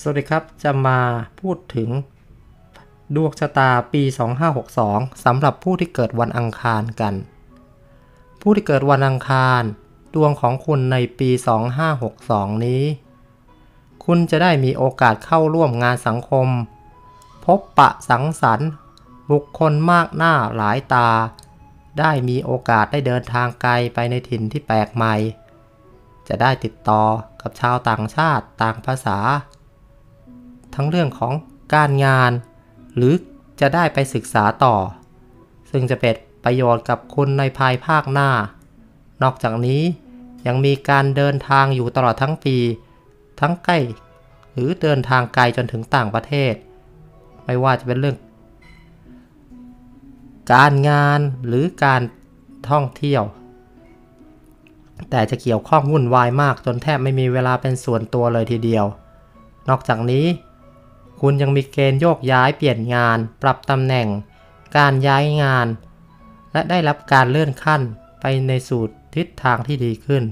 สวัสดีครับ จะมาพูดถึงดวงชะตาปี 2562สำหรับผู้ที่เกิดวันอังคารกัน ผู้ที่เกิดวันอังคาร ดวงของคุณในปี 2562 นี้ คุณจะได้มีโอกาสเข้าร่วมงานสังคม พบปะสังสรรค์ บุคคลมากหน้าหลายตา ได้มีโอกาสได้เดินทางไกลไปในถิ่นที่แปลกใหม่ จะได้ติดต่อกับชาวต่างชาติต่างภาษา ทั้งเรื่องของการงาน หรือจะได้ไปศึกษาต่อ ซึ่งจะเป็นประโยชน์กับคุณในภายภาคหน้า นอกจากนี้ยังมีการเดินทางอยู่ตลอดทั้งปี ทั้งใกล้ หรือเดินทางไกลจนถึงต่างประเทศ ไม่ว่าจะเป็นเรื่อง การงานหรือการท่องเที่ยว แต่จะเกี่ยวข้องวุ่นวายมากจนแทบไม่มีเวลาเป็นส่วนตัวเลยทีเดียว นอกจากนี้ คุณยังมีเกณฑ์โยกย้ายเปลี่ยนงาน ปรับตำแหน่ง การย้ายงาน และได้รับการเลื่อนขั้นไปในสู่ทิศทางที่ดีขึ้น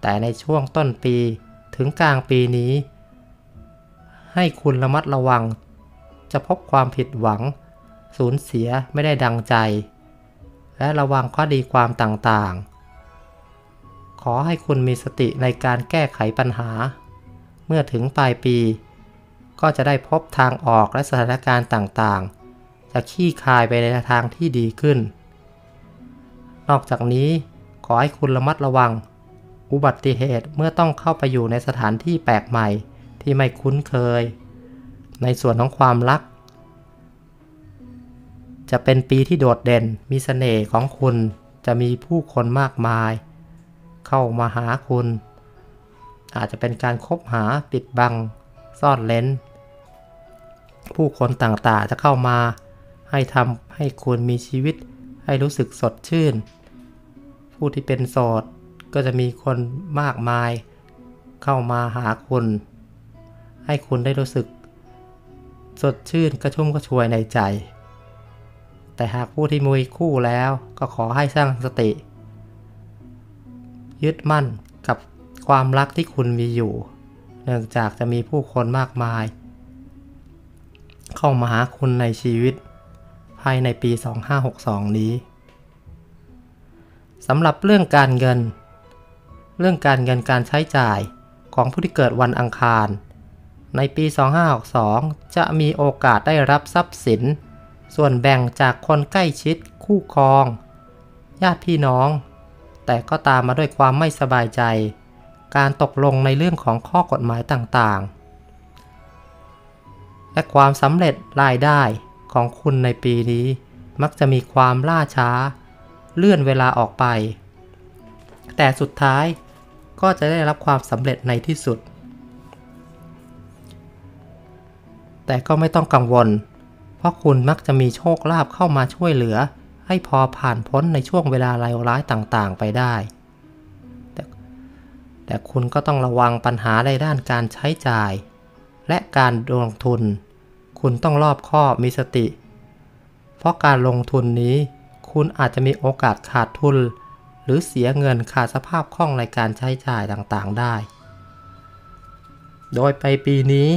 แต่ในช่วงต้นปีถึงกลางปีนี้ ให้คุณระมัดระวัง จะพบความผิดหวัง สูญเสียไม่ได้ดังใจ และระวังข้อดีความต่างๆ ขอให้คุณมีสติในการแก้ไขปัญหา เมื่อถึงปลายปี ก็จะได้พบทางออกและสถานการณ์ต่างๆ จะขี้คายไปในทางที่ดีขึ้น นอกจากนี้ขอให้คุณระมัดระวัง อุบัติเหตุเมื่อต้องเข้าไปอยู่ในสถานที่แปลกใหม่ที่ไม่คุ้นเคย ในส่วนของความรัก จะเป็นปีที่โดดเด่นมีเสน่ห์ของคุณจะมีผู้คนมากมาย เข้ามาหาคุณ อาจจะเป็นการคบหาปิดบัง ซ่อนเลนผู้คนต่างๆจะเข้ามา ให้ทำให้คุณมีชีวิต ให้รู้สึกสดชื่น ผู้ที่เป็นโสดก็จะมีคนมากมาย เข้ามาหาคุณ ให้คุณได้รู้สึก สดชื่นกระชุ่มกระชวยในใจ แต่หากผู้ที่มีคู่แล้วก็ขอให้สร้างสติ ยึดมั่นกับความรักที่คุณมีอยู่ เนื่องจากจะมีผู้คนมากมาย เข้ามาหาคุณในชีวิต ภายในปี 2562 นี้สำหรับเรื่องการเงิน เรื่องการเงินการใช้จ่ายของผู้ที่เกิดวันอังคาร ในปี 2562 จะมีโอกาสได้รับทรัพย์สิน ส่วนแบ่งจากคนใกล้ชิด คู่ครอง ญาติพี่น้อง แต่ก็ตามมาด้วยความไม่สบายใจ การตกลงในเรื่องของข้อกฎหมายต่างๆ และความสำเร็จรายได้ของคุณในปีนี้ มักจะมีความล่าช้า เลื่อนเวลาออกไป แต่สุดท้ายก็จะได้รับความสำเร็จในที่สุด แต่ก็ไม่ต้องกังวล เพราะคุณมักจะมีโชคลาภเข้ามาช่วยเหลือ ให้พอผ่านพ้นในช่วงเวลาร้ายต่างๆ ไปได้ แต่คุณก็ต้องระวังปัญหาในด้านการใช้จ่าย และการลงทุน คุณต้องรอบคอบมีสติ เพราะการลงทุนนี้ คุณอาจจะมีโอกาสขาดทุน หรือเสียเงินขาดสภาพคล่องในการใช้จ่ายต่างๆได้ โดยไปปีนี้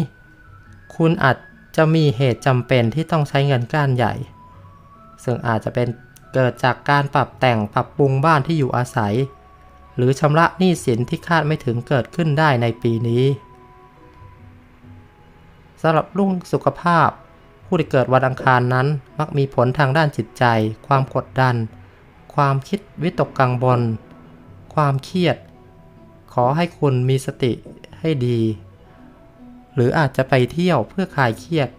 คุณอาจจะมีเหตุจำเป็นที่ต้องใช้เงินก้านใหญ่ ซึ่งอาจจะเป็นเกิดจากการปรับแต่งปรับปรุงบ้านที่อยู่อาศัย หรือชำระหนี้สินที่คาดไม่ถึงเกิดขึ้นได้ในปีนี้สำหรับรุ่งสุขภาพ ผู้ที่เกิดวันอังคารนั้นมักมีผลทางด้านจิตใจ ความกดดัน ความคิดวิตกกังวลความเครียด ขอให้คุณมีสติให้ดี หรืออาจจะไปเที่ยวเพื่อคลายเครียด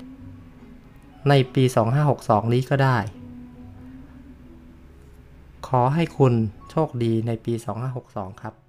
ในปี 2562 นี้ก็ได้ ขอให้คุณโชคดีในปี 2562 ครับ